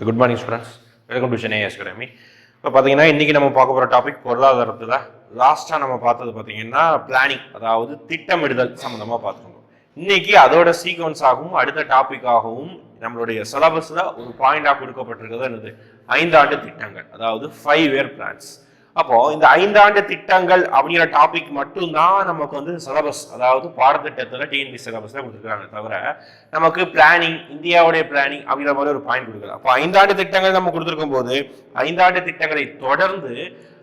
Good morning students welcome to Chennai academy இப்போ பார்த்தீங்கன்னா இன்றைக்கி நம்ம பார்க்க போகிற டாபிக் பொருளாதாரத்தில் லாஸ்ட்டாக நம்ம பார்த்தது பார்த்தீங்கன்னா பிளானிங் அதாவது திட்டமிடுதல் சம்மந்தமாக பார்த்துருக்கோம் இன்னைக்கு அதோட சீக்வன்ஸ் ஆகவும் அடுத்த டாப்பிக்காகவும் நம்மளுடைய சிலபஸில் ஒரு பாயிண்டாக கொடுக்கப்பட்டிருக்கிறது என்னது? ஐந்தாண்டு திட்டங்கள் அதாவது ஃபைவ் இயர் பிளான்ஸ் அப்போ இந்த ஐந்தாண்டு திட்டங்கள் அப்படிங்கிற டாபிக் மட்டும்தான் நமக்கு வந்து சிலபஸ் அதாவது பாடத்திட்டத்தில் டிஎன்பி சிலபஸ்ல கொடுத்துருக்காங்க தவிர நமக்கு பிளானிங் இந்தியாவுடைய பிளானிங் அப்படிங்கிற மாதிரி ஒரு பாயிண்ட் கொடுக்கல. அப்போ ஐந்தாண்டு திட்டங்கள் நம்ம கொடுத்துருக்கும் போது ஐந்தாண்டு திட்டங்களை தொடர்ந்து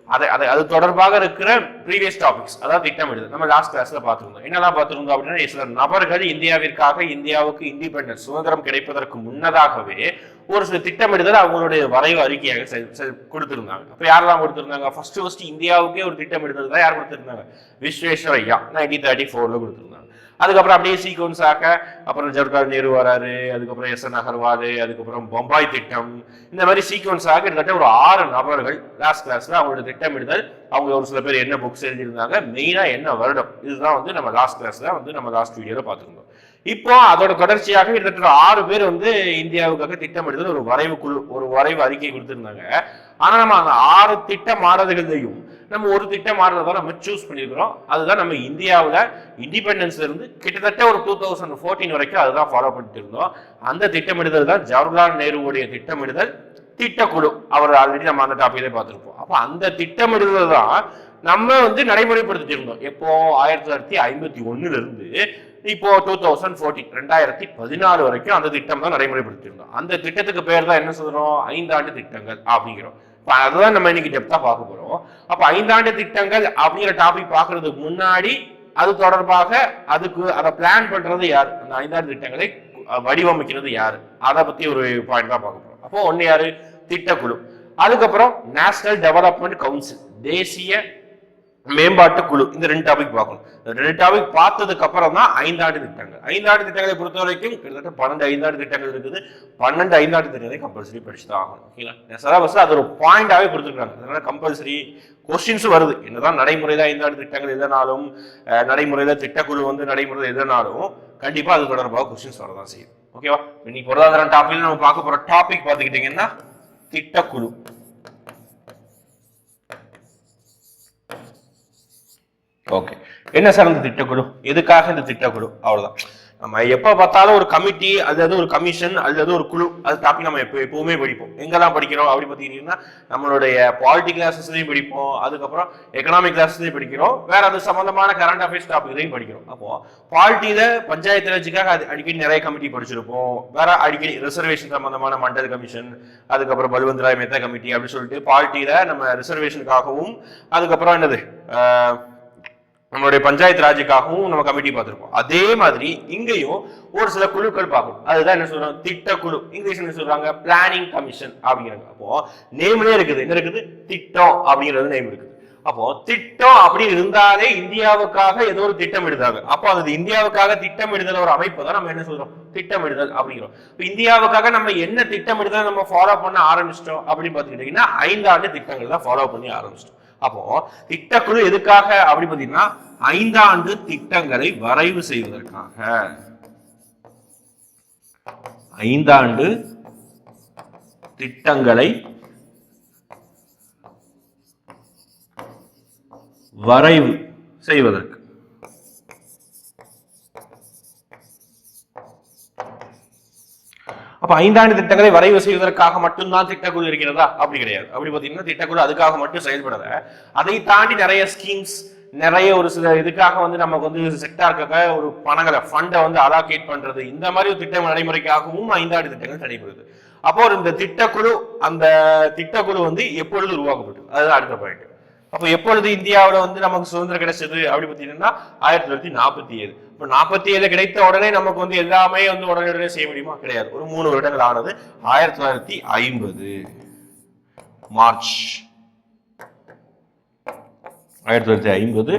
அதை அதை அது தொடர்பாக இருக்கிற ப்ரீவியஸ் டாபிக்ஸ் அதாவது திட்டமிடுது நம்ம லாஸ்ட் கிளாஸ்ல பார்த்துருந்தோம். என்னெல்லாம் பார்த்துருந்தோம் அப்படின்னா சில நபர்கள் இந்தியாவிற்காக இந்தியாவுக்கு இண்டிபெண்டன்ஸ் சுதந்திரம் கிடைப்பதற்கு முன்னதாகவே ஒரு சில திட்டமிடுதல் அவங்களுடைய வரைவு அறிக்கையாக செ- கொடுத்திருந்தாங்க. அப்ப யாரெல்லாம் கொடுத்திருந்தாங்க? ஃபர்ஸ்ட் ஃபர்ஸ்ட் இந்தியாவுக்கே ஒரு திட்டமிடுதல் தான் யார் கொடுத்திருந்தாங்க? விஸ்வேஸ்வரையா நைன்டீன் தேர்ட்டி ஃபோர்ல கொடுத்திருந்தாங்க. அதுக்கப்புறம் அப்படியே சீக்வன்ஸ் ஆக அப்புறம் ஜவஹர்லால் நேரு வராரு அதுக்கப்புறம் எஸ் என் அகர்வால் அதுக்கப்புறம் பொம்பாய் திட்டம். இந்த மாதிரி சீக்வன்ஸ் ஆக கிட்டத்தட்ட ஒரு ஆறு நபர்கள் லாஸ்ட் கிளாஸ்ல அவங்களோட திட்டமிடுதல் அவங்க ஒரு சில பேர் என்ன புக்ஸ் எழுதியிருந்தாங்க மெயினா என்ன வருடம் இதுதான் வந்து நம்ம லாஸ்ட் கிளாஸ்ல வந்து நம்ம லாஸ்ட் வீடியோல பார்த்துருந்தோம். இப்போ அதோட தொடர்ச்சியாக கிட்டத்தட்ட ஆறு பேர் வந்து இந்தியாவுக்காக திட்டமிடுதல் ஒரு வரைவு குழு ஒரு வரைவு அறிக்கை கொடுத்திருந்தாங்க. ஆனா நம்ம அந்த ஆறு திட்ட மாறுதல்களையும் நம்ம ஒரு திட்டம் மாறுதலை நம்ம சூஸ் பண்ணியிருக்கிறோம். அதுதான் நம்ம இந்தியாவில் இண்டிபெண்டன்ஸ்ல இருந்து கிட்டத்தட்ட ஒரு டூ தௌசண்ட் ஃபோர்டீன் வரைக்கும் அதுதான் ஃபாலோ பண்ணிட்டு இருந்தோம். அந்த திட்டமிடுதல் தான் ஜவஹர்லால் நேருவுடைய திட்டமிடுதல் திட்டக்குழு. அவர் ஆல்ரெடி நம்ம அந்த டாபிக்லேயே பார்த்துருப்போம். அப்போ அந்த திட்டமிடுதல் தான் நம்ம வந்து நடைமுறைப்படுத்திட்டு இருந்தோம். எப்போ? ஆயிரத்தி தொள்ளாயிரத்தி ஐம்பத்தி ஒண்ணுல இருந்து இப்போ டூ தௌசண்ட் ஃபோர்டீன் ரெண்டாயிரத்தி பதினாலு வரைக்கும் அந்த திட்டம் தான் நடைமுறைப்படுத்தியிருந்தோம் அந்த திட்டத்துக்கு பேர் தான் என்ன சொல்கிறோம் ஐந்தாண்டு திட்டங்கள் அப்படிங்கிறோம். அதுதான் நம்ம இன்னைக்கு டெப்தா பார்க்க போறோம். அப்ப ஐந்தாண்டு திட்டங்கள் அப்படிங்கிற டாபிக் பார்க்கறதுக்கு முன்னாடி அது தொடர்பாக அதுக்கு அதை பிளான் பண்றது யார்? அந்த ஐந்தாண்டு திட்டங்களை வடிவமைக்கிறது யாரு? அதை பத்தி ஒரு பாயிண்ட் தான் பார்க்க போறோம். அப்போ ஒன்னு யாரு? திட்டக்குழு. அதுக்கப்புறம் நேஷனல் டெவலப்மெண்ட் கவுன்சில் தேசிய மேம்பாட்டு குழு. இந்த ரெண்டு டாபிக் பார்க்கணும். இந்த ரெண்டு டாபிக் பார்த்ததுக்கு அப்புறம் தான் ஐந்தாண்டு திட்டங்கள். ஐந்தாண்டு திட்டங்களை பொறுத்த வரைக்கும் கிட்டத்தட்ட பன்னெண்டு ஐந்தாண்டு திட்டங்கள் இருக்குது. பன்னெண்டு ஐந்தாண்டு திட்டங்களை கம்பல்சரி படிச்சு தான் ஆகணும். ஓகேங்களா? சிலபஸ் அது ஒரு பாயிண்டாகவே கொடுத்துருக்காங்க அதனால கம்பல்சரி கொஸ்டின்ஸும் வருது. என்னதான் நடைமுறையில ஐந்தாண்டு திட்டங்கள் எதனாலும் நடைமுறையில் நடைமுறையில திட்டக்குழு வந்து நடைமுறையில் எதனாலும் கண்டிப்பாக அது தொடர்பாக கொஸ்டின்ஸ் வரதான் செய்யும். ஓகேவா? இன்னைக்கு பொருளாதார டாபிக் நம்ம பார்க்க போகிற டாபிக் பார்த்துக்கிட்டீங்கன்னா திட்டக்குழு. ஓகே என்ன சார் இந்த திட்டக்குழு? எதுக்காக இந்த திட்டக்குழு? அவ்வளவுதான். நம்ம எப்ப பார்த்தாலும் ஒரு கமிட்டி அல்லது ஒரு கமிஷன் அல்லது ஒரு குழு அது டாபிக் நம்ம எப்போ எப்பவுமே படிப்போம். எங்கெல்லாம் படிக்கிறோம் அப்படி பார்த்தீங்கன்னா நம்மளுடைய பாலிட்டி கிளாஸஸ்லையும் படிப்போம். அதுக்கப்புறம் எக்கனாமிக் கிளாஸஸ்லையும் படிக்கிறோம். வேற அது சம்பந்தமான கரண்ட் அஃபேர்ஸ் டாபிக்லையும் படிக்கிறோம். அப்போ பாலிட்டியில பஞ்சாயத்து ராஜுக்காக அது அடிக்கடி நிறைய கமிட்டி படிச்சிருப்போம். வேற அடிக்கடி ரிசர்வேஷன் சம்பந்தமான மண்டல் கமிஷன் அதுக்கப்புறம் பல்வந்த் ராய் மெத்தா கமிட்டி அப்படின்னு சொல்லிட்டு பாலிட்டியில நம்ம ரிசர்வேஷனுக்காகவும் அதுக்கப்புறம் என்னது? நம்மளுடைய பஞ்சாயத்து ராஜுக்காகவும் நம்ம கமிட்டி பார்த்துருக்கோம் அதே மாதிரி இங்கேயும் ஒரு சில குழுக்கள் பார்க்கணும். அதுதான் என்ன சொல்றோம் திட்டக்குழு இங்கிலீஷ் என்ன சொல்றாங்க? பிளானிங் கமிஷன் அப்படிங்கிறாங்க. அப்போ நேம்லேயே இருக்குது. என்ன இருக்குது? திட்டம் அப்படிங்கிறது நேம் இருக்குது. அப்போ திட்டம் அப்படி இருந்தாலே இந்தியாவுக்காக ஏதோ ஒரு திட்டமிடுதாங்க. அப்போ அது இந்தியாவுக்காக திட்டமிடுதல் ஒரு அமைப்பு தான் நம்ம என்ன சொல்றோம்? திட்டமிடுதல் அப்படிங்கிறோம். இப்போ இந்தியாவுக்காக நம்ம என்ன திட்டமிடுதல் நம்ம ஃபாலோ பண்ண ஆரம்பிச்சிட்டோம் அப்படின்னு பார்த்துக்கிட்டீங்கன்னா ஐந்தாண்டு திட்டங்கள் தான் ஃபாலோ பண்ணி ஆரம்பிச்சிட்டோம். அப்போ திட்டக்குழு எதுக்காக அப்படி பார்த்தீங்கன்னா ஐந்தாண்டு திட்டங்களை வரைவு செய்வதற்காக. ஐந்தாண்டு திட்டங்களை வரைவு செய்வதற்கு. அப்ப ஐந்தாண்டு திட்டங்களை வரைவு செய்வதற்காக மட்டும்தான் திட்டக்குழு இருக்கிறதா? அப்படி கிடையாது. அப்படி பாத்தீங்கன்னா திட்டக்குழு அதுக்காக மட்டும் செயல்படல. அதை தாண்டி நிறைய ஸ்கீம்ஸ் நிறைய ஒரு சில இதுக்காக வந்து நமக்கு வந்து செக்டாருக்காக ஒரு பணங்களை ஃபண்டை வந்து அலாகேட் பண்றது. இந்த மாதிரி ஒரு திட்டம் நடைமுறைக்காகவும் ஐந்தாண்டு திட்டங்கள் நடைபெறுது. அப்போ இந்த திட்டக்குழு அந்த திட்டக்குழு வந்து எப்பொழுது உருவாக்கப்பட்டது? அதுதான் அடுத்த பாயிண்ட் அப்போ எப்பொழுது இந்தியாவில் வந்து நமக்கு சுதந்திரம் கிடைச்சது? அப்படி பார்த்தீங்கன்னா ஆயிரத்தி தொள்ளாயிரத்தி நாற்பத்தி ஏழு. இப்போ நாற்பத்தி ஏழு கிடைத்த உடனே நமக்கு வந்து எல்லாமே வந்து உடனே உடனே செய்ய முடியுமா? கிடையாது. ஒரு மூணு வருடங்கள் ஆனது ஆயிரத்தி தொள்ளாயிரத்தி ஐம்பது. மார்ச். ஆயிரத்தி தொள்ளாயிரத்தி ஐம்பது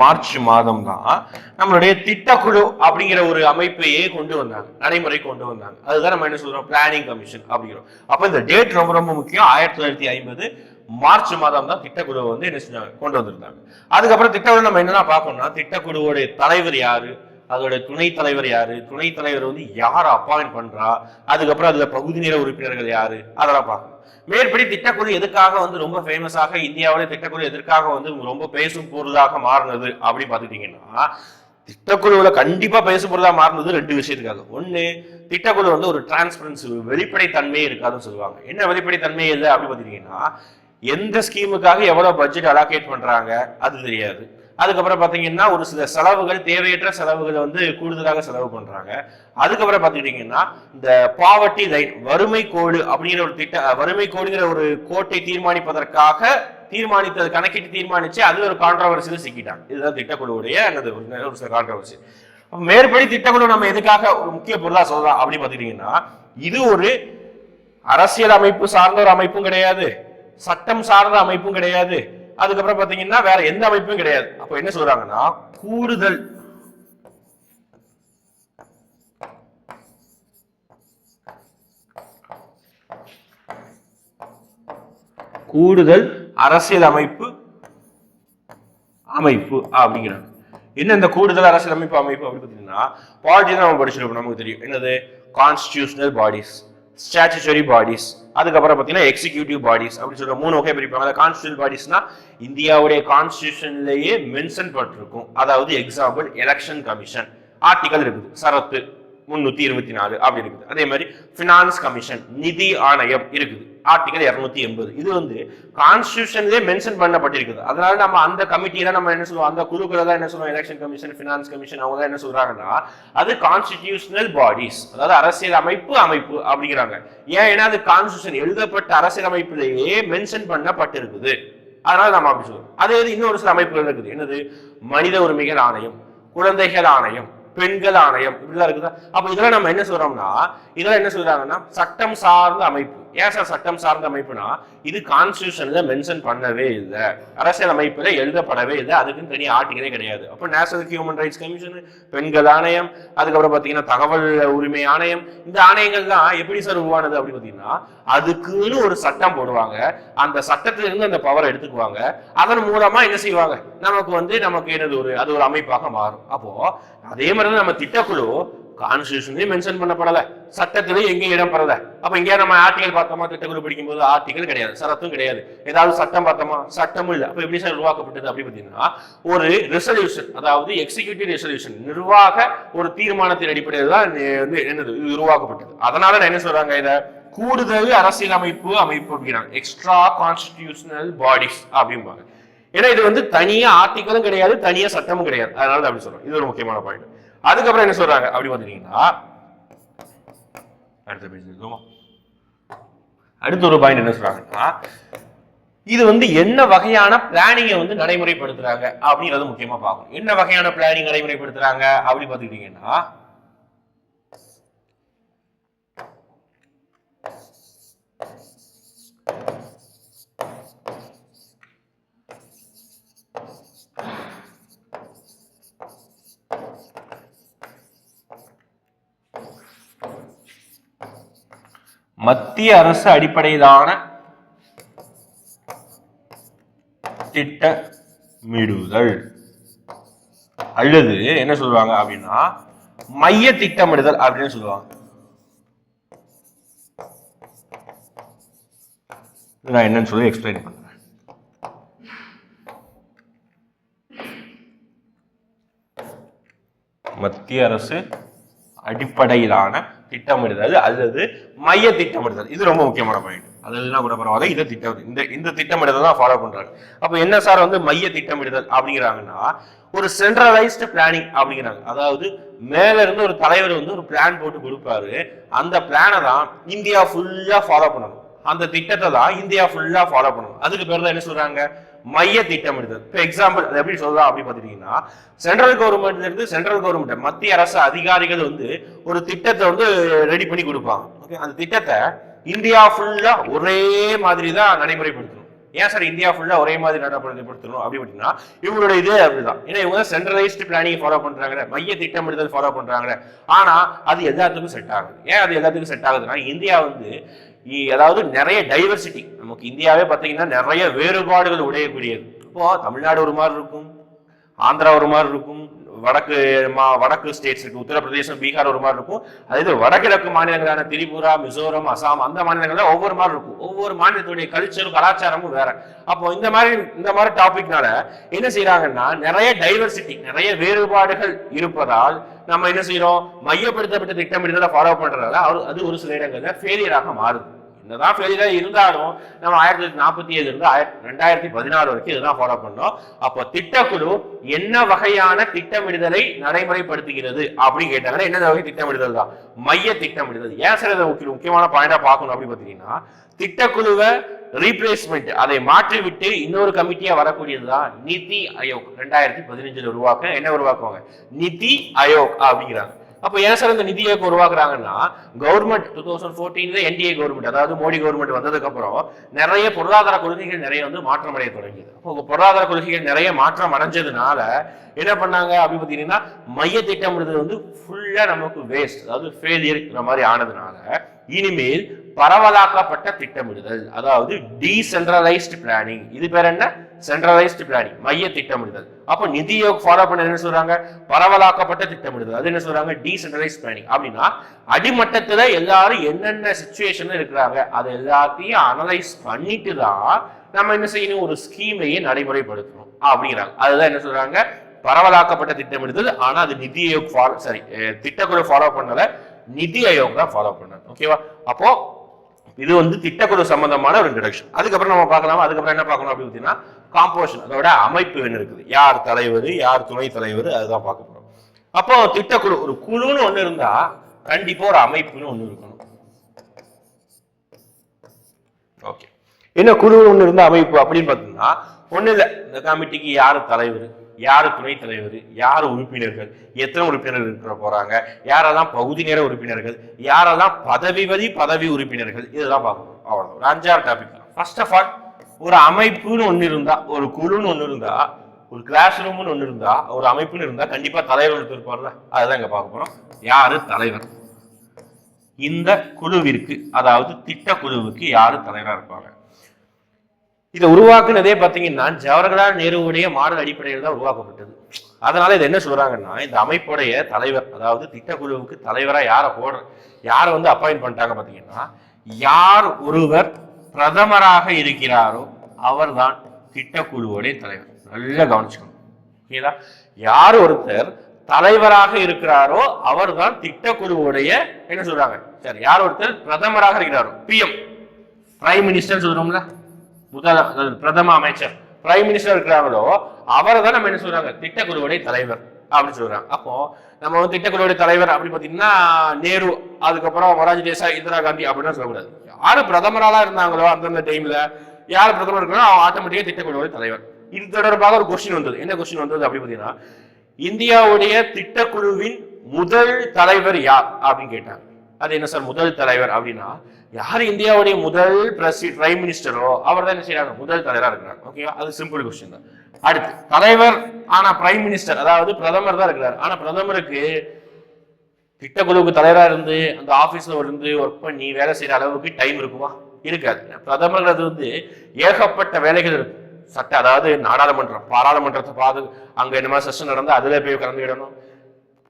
மார்ச் மாதம் தான் நம்மளுடைய திட்டக்குழு அப்படிங்கிற ஒரு அமைப்பையே கொண்டு வந்தாங்க நடைமுறை கொண்டு வந்தாங்க. அதுதான் நம்ம என்ன சொல்றோம்? பிளானிங் கமிஷன் அப்படிங்கிறோம். அப்ப இந்த டேட் ரொம்ப ரொம்ப முக்கியம். ஆயிரத்தி தொள்ளாயிரத்தி ஐம்பது மார்ச் மாதம் தான் திட்டக்குழுவை வந்து என்ன செஞ்சாங்க? கொண்டு வந்திருந்தாங்க. அதுக்கப்புறம் திட்டக்குழு நம்ம என்னென்ன பார்க்கணும்னா திட்டக்குழுவோடைய தலைவர் யாரு? அதோட துணைத் தலைவர் யாரு? துணைத் தலைவர் வந்து யார் அப்பாயிண்ட் பண்றா? அதுக்கப்புறம் அதுல பகுதி நேர உறுப்பினர்கள் யாரு? அதெல்லாம் பார்க்கணும். மேற்படி திட்டக்குழு எதுக்காக வந்து ரொம்ப ஃபேமஸாக இந்தியாவில திட்டக்குழு எதற்காக வந்து ரொம்ப பேசும் பொருளாக மாறினது அப்படின்னு பார்த்துக்கிட்டீங்கன்னா திட்டக்குழுவில் கண்டிப்பா பேசும் பொருளாக மாறினது ரெண்டு விஷயத்துக்காக. ஒண்ணு திட்டக்குழு வந்து ஒரு டிரான்ஸ்பரன்சி வெளிப்படைத்தன்மையே இருக்காதுன்னு சொல்லுவாங்க. என்ன வெளிப்படைத்தன்மை இல்லை அப்படின்னு பார்த்துக்கிட்டீங்கன்னா எந்த ஸ்கீமுக்காக எவ்வளவு பட்ஜெட் அலாகேட் பண்றாங்க அது தெரியாது. அதுக்கப்புறம் பார்த்தீங்கன்னா ஒரு சில செலவுகள் தேவையற்ற செலவுகளை வந்து கூடுதலாக செலவு பண்ணுறாங்க அதுக்கப்புறம் பார்த்துக்கிட்டிங்கன்னா இந்த பாவர்ட்டி லைன் வறுமை கோடு அப்படிங்கிற ஒரு திட்ட வறுமை கோடுங்கிற ஒரு கோட்டை தீர்மானிப்பதற்காக தீர்மானித்தது கணக்கிட்டு தீர்மானிச்சு அது ஒரு கான்ட்ரவர்சியில் சிக்கிட்டாங்க. இதுதான் திட்டக்குழுவுடைய அல்லது ஒரு ஒரு சில கான்ட்ரவர்சி மேற்படி திட்டக்குழு நம்ம எதுக்காக ஒரு முக்கிய பொருளாக சொல்லலாம் அப்படின்னு பார்த்துக்கிட்டிங்கன்னா இது ஒரு அரசியல் அமைப்பு சார்ந்த ஒரு அமைப்பும் கிடையாது. சட்டம் சார்ந்த அமைப்பும் கிடையாது. அதுக்கப்புறம் பாத்தீங்கன்னா வேற எந்த அமைப்பும் கிடையாது. அப்போ என்ன சொல்றாங்கன்னா கூடுதல். கூடுதல் அரசியல் அமைப்பு அமைப்பு அப்படிங்கிறாங்க. என்ன இந்த கூடுதல் அரசியல் அமைப்பு அமைப்பு அப்படின்னு பார்த்தீங்கன்னா பாலிட்டி நம்ம படிச்சிருப்போம் நமக்கு தெரியும். என்னது? கான்ஸ்டியூஷனல் பாடிஸ் ஸ்டாச்சுச்சரி பாடிஸ் அதுக்கப்புறம் பார்த்தீங்கன்னா எக்ஸிக்யூட்டிவ் பாடிஸ் அப்படின்னு சொல்ற மூணு வகை பிரிப்பாங்க. அந்த கான்ஸ்டியூஷன் பாடிஸ்னா இந்தியாவுடைய கான்ஸ்டியூஷன்லேயே மென்ஷன் பட்டிருக்கும். அதாவது எக்ஸாம்பிள் எலெக்ஷன் கமிஷன் ஆர்டிகல் இருக்குது. சரத்து. முன்னூத்தி இருபத்தி நாலு அப்படி இருக்குது. அதே மாதிரி பினான்ஸ் கமிஷன் நிதி ஆணையம் இருக்குது. ஆர்டிகல் இருநூத்தி எண்பது. இது வந்து கான்ஸ்டியூஷன்லேயே மென்ஷன் பண்ணப்பட்டிருக்குது. அதனால நம்ம அந்த கமிட்டியில நம்ம என்ன சொல்லுவோம்? அந்த குழுக்களை தான் என்ன சொல்லுவோம்? எலெக்ஷன் கமிஷன் பினான்ஸ் கமிஷன் அவங்க தான் என்ன சொல்றாங்கன்னா அது கான்ஸ்டிடியூஷனல் பாடிஸ் அதாவது அரசியல் அமைப்பு அமைப்பு அப்படிங்கிறாங்க. ஏன்? ஏன்னா அது கான்ஸ்டியூஷன் எழுதப்பட்ட அரசியல் அமைப்பிலேயே மென்ஷன் பண்ணப்பட்டிருக்குது. அதனால நம்ம அப்படி சொல்லுவோம். அதே இன்னொரு சில அமைப்புகள் இருக்குது. என்னது? மனித உரிமைகள் ஆணையம் குழந்தைகள் ஆணையம் பெண்கள் ஆணையம் இப்படிதான் இருக்குதா? அப்ப இதெல்லாம் நம்ம என்ன சொல்றோம்னா இதெல்லாம் என்ன சொல்றாங்கன்னா சட்டம் சார்ந்த அமைப்பு. ஏன் சார் சட்டம் சார்ந்த அமைப்புனா இது கான்ஸ்டியூஷன்ல மென்ஷன் பண்ணவே இல்லை. அரசியல் அமைப்புல எழுதப்படவே இல்லை. அதுக்குன்னு தனி ஆர்டிகளே கிடையாது. அப்போ நேஷனல் ஹியூமன் ரைட்ஸ் கமிஷன் பெண்கள் ஆணையம் அதுக்கப்புறம் பாத்தீங்கன்னா தகவல் உரிமை ஆணையம் இந்த ஆணையங்கள்லாம் எப்படி சார் உருவானது அப்படின்னு பாத்தீங்கன்னா அதுக்குன்னு ஒரு சட்டம் போடுவாங்க. அந்த சட்டத்திலிருந்து அந்த பவரை எடுத்துக்குவாங்க. அதன் மூலமா என்ன செய்வாங்க? நமக்கு வந்து நமக்கு என்னது ஒரு அது ஒரு அமைப்பாக மாறும். அப்போ அதே மாதிரி தான் நம்ம திட்டக்குழு கான்ஸ்டியூஷன்லயும் மென்ஷன் பண்ணப்படல. சட்டத்திலையும் எங்கேயும் இடம் பெறல அப்ப இங்கே நம்ம ஆர்டிகல் பார்த்தோமா? திட்டக்குழு படிக்கும்போது ஆர்டிகல் கிடையாது. சரத்தும் கிடையாது. ஏதாவது சட்டம் பார்த்தோமா? சட்டமும் இல்லை. அப்ப எப்படி சார் உருவாக்கப்பட்டது அப்படி பார்த்தீங்கன்னா ஒரு ரெசல்யூஷன் அதாவது எக்ஸிகியூட்டிவ் ரெசல்யூஷன் நிர்வாக ஒரு தீர்மானத்தின் அடிப்படையில் தான் வந்து என்னது? இது உருவாக்கப்பட்டது. அதனால நான் என்ன சொல்றாங்க இதை? கூடுதல் அரசியல் அமைப்பு அமைப்பு அப்படிங்கிறாங்க. எக்ஸ்ட்ரா கான்ஸ்டிடியூஷனல் பாடிஸ் அப்படிம்பாங்க. ஏன்னா இது வந்து தனியா ஆர்டிக்கலும் கிடையாது தனியா சட்டமும் கிடையாது. அதனால அப்படி சொல்றோம். இது ஒரு முக்கியமான பாயிண்ட் அதுக்கப்புறம் என்ன சொல்றாங்க? அப்படி பாத்தீங்கன்னா அடுத்த பேஜ் அடுத்த ஒரு பாயிண்ட் என்ன சொல்றாங்கன்னா இது வந்து என்ன வகையான பிளானிங்கை வந்து நடைமுறைப்படுத்துறாங்க அப்படிங்கிறது முக்கியமா பார்க்கணும். என்ன வகையான பிளானிங் நடைமுறைப்படுத்துறாங்க அப்படி பார்த்துக்கிட்டீங்கன்னா மத்திய அரசு அடிப்படையிலான திட்டமிடுதல். அல்லது என்ன சொல்லுவாங்க அப்படின்னா மைய திட்டமிடுதல் அப்படின்னு சொல்லுவாங்க. நான் என்னன்னு சொல்லி எக்ஸ்பிளைன் பண்றேன். மத்திய அரசு அடிப்படையிலான திட்டமிடுதல் அல்லது மைய திட்டமிடுதல். இது ரொம்ப முக்கியமான பாயிண்ட் அதெல்லாம் கூட பரவாயில்ல. இதை திட்டம் இந்த இந்த திட்டமிடுதல் தான் ஃபாலோ பண்றாங்க. அப்ப என்ன சார் வந்து மைய திட்டமிடுதல் அப்படிங்கிறாங்கன்னா ஒரு சென்ட்ரலைஸ்டு பிளானிங் அப்படிங்கிறாங்க. அதாவது மேல இருந்து ஒரு தலைவர் வந்து ஒரு பிளான் போட்டு கொடுப்பாரு. அந்த பிளானை தான் இந்தியா ஃபுல்லா ஃபாலோ பண்ணணும். அந்த திட்டத்தை தான் இந்தியா ஃபுல்லா ஃபாலோ பண்ணணும். அதுக்கு பேர் தான் என்ன சொல்றாங்க? மைய திட்டமிடுதல் இப்போ எக்ஸாம்பிள் அது எப்படி சொல்லலாம் அப்படின்னு பார்த்துட்டீங்கன்னா சென்ட்ரல் கவர்மெண்ட்ல இருந்து சென்ட்ரல் கவர்மெண்ட் மத்திய அரசு அதிகாரிகள் வந்து ஒரு திட்டத்தை வந்து ரெடி பண்ணி கொடுப்பாங்க. ஓகே அந்த திட்டத்தை இந்தியா ஃபுல்லா ஒரே மாதிரி தான் நடைமுறைப்படுத்தணும். ஏன் சார் இந்தியா ஃபுல்லா ஒரே மாதிரி நடைமுறைப்படுத்தணும் அப்படி அப்படின்னா இவங்களோட இது அப்படிதான். ஏன்னா இவங்க சென்ட்ரலைஸ்டு பிளானிங் ஃபாலோ பண்றாங்க மைய திட்டமிடுதல் ஃபாலோ பண்றாங்க. ஆனா அது எல்லாத்துக்கும் செட் ஆகுது. ஏன் அது எல்லாத்துக்கும் செட் ஆகுதுன்னா இந்தியா வந்து அதாவது நிறைய டைவர்சிட்டி நமக்கு இந்தியாவே பார்த்தீங்கன்னா நிறைய வேறுபாடுகள் உடையக்கூடியது. இப்போ தமிழ்நாடு ஒரு மாதிரி இருக்கும் ஆந்திரா ஒரு மாதிரி இருக்கும் வடக்கு மா வடக்கு ஸ்டேட்ஸ் இருக்கு. உத்தரப்பிரதேசம் பீகார் ஒரு மாதிரி இருக்கும். அதே இது வடகிழக்கு மாநிலங்களான திரிபுரா மிசோரம் அசாம் அந்த மாநிலங்கள்ல ஒவ்வொரு மாதிரி இருக்கும். ஒவ்வொரு மாநிலத்துடைய கல்ச்சரும் கலாச்சாரமும் வேற. அப்போ இந்த மாதிரி இந்த மாதிரி டாபிக்னால என்ன செய்யறாங்கன்னா நிறைய டைவர்சிட்டி நிறைய வேறுபாடுகள் இருப்பதால் நம்ம என்ன செய்யறோம் மையப்படுத்தப்பட்ட திட்டமிடுதலை ஃபாலோ பண்றதால அது- அது ஒரு சில இடங்கள்ல ஃபெயிலியராக மாறுது. என்னதான் ஃபெயிலியரா இருந்தாலும் நம்ம ஆயிரத்தி தொள்ளாயிரத்தி நாற்பத்தி ஏழு இருந்து ஆயிரத்தி ரெண்டாயிரத்தி பதினாறு வரைக்கும் இதுதான் ஃபாலோ பண்ணோம். அப்போ திட்டக்குழு என்ன வகையான திட்டமிடுதலை நடைமுறைப்படுத்துகிறது அப்படின்னு கேட்டாங்கன்னா என்ன வகை திட்டமிடுதல் தான்? மைய திட்டமிடுதல். ஏன் சார் இதை முக்கிய- முக்கியமான பாயிண்டா பார்க்கணும் அப்படின்னு பார்த்தீங்கன்னா திட்டக்குழுவை ரீப்ளேஸ்மெண்ட் அதை மாற்றிவிட்டு இன்னொரு கமிட்டியா வரக்கூடியதுதான் நிதி ஆயோக். ரெண்டாயிரத்தி பதினஞ்சுல உருவாக்க என்ன உருவாக்குவாங்க? நிதி ஆயோக் அப்படிங்கிறாங்க. அப்போ ஏன் சார் இந்த நிதியை உருவாக்குறாங்கன்னா கவர்மெண்ட் டூ தௌசண்ட் ஃபோர்டீன்ல என்டிஏ கவர்மெண்ட் அதாவது மோடி கவர்மெண்ட் வந்ததுக்கப்புறம் நிறைய பொருளாதார கொள்கைகள் நிறைய வந்து மாற்றம் அடைய தொடங்கியது. அப்போ பொருளாதார கொள்கைகள் நிறைய மாற்றம் அடைஞ்சதுனால என்ன பண்ணாங்க அப்படின்னு பார்த்தீங்கன்னா மைய திட்டம்ன்றது வந்து ஃபுல் ஃபுல்லாக நமக்கு வேஸ்ட் அதாவது ஃபெயிலியர் மாதிரி ஆனதுனால இனிமேல் பரவலாக்கப்பட்ட திட்டமிடுதல் அதாவது டீசென்ட்ரலைஸ்டு பிளானிங் இது பேர் என்ன? சென்ட்ரலைஸ்டு பிளானிங் மைய திட்டமிடுதல். அப்போ நிதியை ஃபாலோ பண்ண என்ன சொல்றாங்க? பரவலாக்கப்பட்ட திட்டமிடுதல். அது என்ன சொல்றாங்க? டீசென்ட்ரலைஸ் பிளானிங் அப்படின்னா அடிமட்டத்தில் எல்லாரும் என்னென்ன சுச்சுவேஷன்ல இருக்கிறாங்க அதை எல்லாத்தையும் அனலைஸ் பண்ணிட்டு தான் நம்ம என்ன செய்யணும்? ஒரு ஸ்கீமையே நடைமுறைப்படுத்தணும். அப்படிங்கிறாங்க. அதுதான் என்ன சொல்றாங்க? பரவலாக்கப்பட்ட திட்டம் இருந்தது ஆனா அது நிதி ஆயோக் ஃபாலோ சாரி திட்டக்குழு ஃபாலோ பண்ணல. நிதி ஆயோக் தான் ஃபாலோ பண்ணாங்க ஓகேவா அப்போ இது வந்து திட்டக்குழு சம்பந்தமான ஒரு இன்ட்ரடக்ஷன் அதுக்கப்புறம் நம்ம பார்க்கலாம்? அதுக்கப்புறம் என்ன பார்க்கணும் அப்படின்னு பார்த்தீங்கன்னா காம்போஷன் அதோட அமைப்பு என்ன இருக்குது? யார் தலைவர் யார் துணை தலைவர் அதுதான் பார்க்க போறோம். அப்போ திட்டக்குழு ஒரு குழுன்னு ஒண்ணு இருந்தா கண்டிப்பா ஒரு அமைப்புன்னு ஒண்ணு இருக்கணும். ஓகே என்ன குழு ஒன்று இருந்த அமைப்பு அப்படின்னு பார்த்தீங்கன்னா ஒன்றும் இல்லை. இந்த கமிட்டிக்கு யார் தலைவர்? யார் துணைத் தலைவர் யார் உறுப்பினர்கள் எத்தனை உறுப்பினர்கள் இருக்கிற போகிறாங்க யாரெல்லாம் பகுதி நேர உறுப்பினர்கள் யாரெல்லாம் பதவி வழி பதவி உறுப்பினர்கள் இதெல்லாம் பார்க்கணும். அவ்வளோ ஒரு அஞ்சாறு டாபிக் ஃபர்ஸ்ட் ஆஃப் ஆல் ஒரு அமைப்புன்னு ஒன்று இருந்தால் ஒரு குழுன்னு ஒன்று இருந்தால் ஒரு கிளாஸ் ரூம்னு ஒன்று இருந்தால் ஒரு அமைப்புன்னு இருந்தால் கண்டிப்பாக தலைவர் ஒருத்தர் இருப்பார்ல அதுதான் இங்கே பார்க்க போகிறோம் யார் தலைவர்? இந்த குழுவிற்கு அதாவது திட்டக்குழுவுக்கு குழுவுக்கு தலைவராக இருப்பாங்க? இதை உருவாக்குனதே பார்த்தீங்கன்னா ஜவஹர்லால் நேருவுடைய மாடல் அடிப்படையில் தான் உருவாக்கப்பட்டது. அதனால இது என்ன சொல்றாங்கன்னா இந்த அமைப்புடைய தலைவர் அதாவது திட்டக்குழுவுக்கு தலைவராக யாரை போடுற யாரை வந்து அப்பாயிண்ட் பண்ணிட்டாங்க பார்த்தீங்கன்னா யார் ஒருவர் பிரதமராக இருக்கிறாரோ அவர் தான் திட்டக்குழுவுடைய தலைவர். நல்லா கவனிச்சுக்கணும். ஓகேதா யார் ஒருத்தர் தலைவராக இருக்கிறாரோ அவர்தான் திட்டக்குழுவுடைய என்ன சொல்றாங்க? சரி யார் ஒருத்தர் பிரதமராக இருக்கிறாரோ? பிஎம் பிரைம் மினிஸ்டர் சொல்றோம்ல. முதல் பிரதம அமைச்சர் பிரைம் மினிஸ்டர் இருக்கிறாங்களோ அவரை தான் நம்ம என்ன சொல்றாங்க? திட்டக்குழுவுடைய தலைவர் அப்படின்னு சொல்றாங்க. அப்போ நம்ம வந்து திட்டக்குழுவுடைய தலைவர் அப்படின்னு பாத்தீங்கன்னா நேரு அதுக்கப்புறம் மொராஜி தேசாய் இந்திரா காந்தி அப்படின்னு சொல்லக்கூடாது. யாரு பிரதமராலாம் இருந்தாங்களோ அந்தந்த டைம்ல யார் பிரதமர் இருக்கிறோ அவன் ஆட்டோமேட்டிக்கா திட்டக்குழுவுடைய தலைவர். இது தொடர்பாக ஒரு கொஸ்டின் வந்தது. என்ன கொஸ்டின் வந்தது அப்படின்னு பாத்தீங்கன்னா இந்தியாவுடைய திட்டக்குழுவின் முதல் தலைவர் யார் அப்படின்னு கேட்டாங்க. அது என்ன சார்? முதல் தலைவர் அப்படின்னா யார் இந்தியாவுடைய முதல் பிரசி பிரைம் மினிஸ்டரோ அவர் தான் என்ன செய்யறாங்க முதல் தலைவராக இருக்கிறார். ஓகேவா அது சிம்பிள் கொஸ்டின் தான். அடுத்து தலைவர் ஆனா பிரைம் மினிஸ்டர் அதாவது பிரதமர் தான் இருக்கிறார். ஆனா பிரதமருக்கு திட்டக்குழுவுக்கு தலைவராக இருந்து அந்த ஆஃபீஸில் இருந்து ஒர்க் பண்ணி வேலை செய்கிற அளவுக்கு டைம் இருக்குமா? இருக்காது. பிரதமர்ன்றது வந்து ஏகப்பட்ட வேலைகள் இருக்கும் சட்ட அதாவது நாடாளுமன்றம் பாராளுமன்றத்தை பார்த்து அங்கே என்ன மாதிரி செஷன் நடந்தா அதில் போய் கலந்துக்கிடணும்